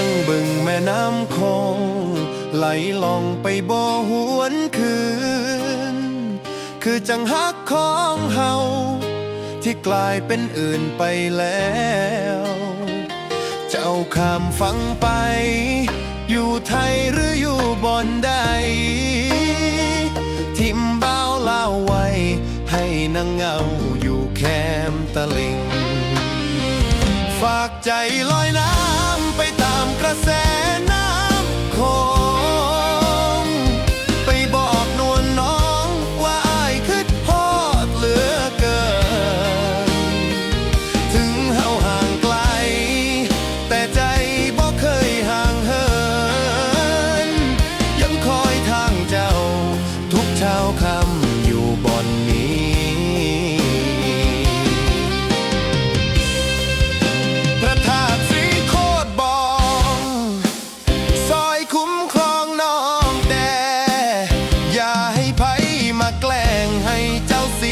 งบึงแม่น้ำคง ไหลลองไปบ่หวนคืน คือจังฮักของเฮาที่กลายเป็นอื่นไปแล้ว เจ้าข้ามฟังไป อยู่ไทยหรืออยู่บอนใด ทิมเบ้าเล่าไว้ ให้นางเงาอยู่แคมตะลิง ฝากใจลอย ต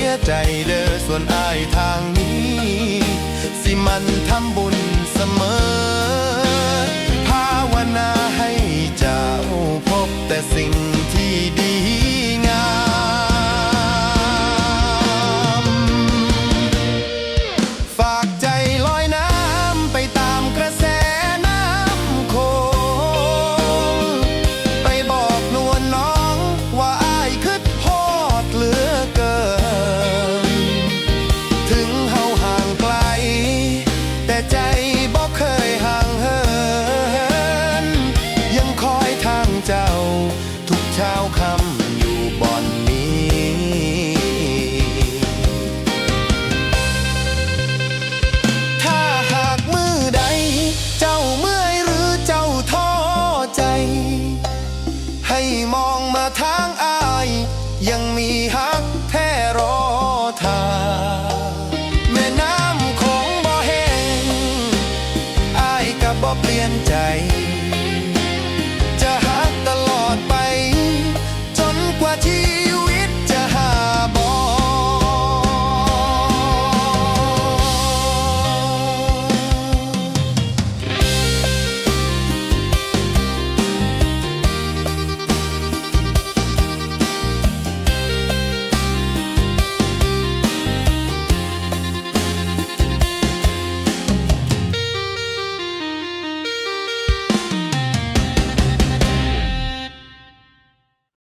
ยใจเด้อส่วนอายทางนี้ สิมันทำบุญเสมอ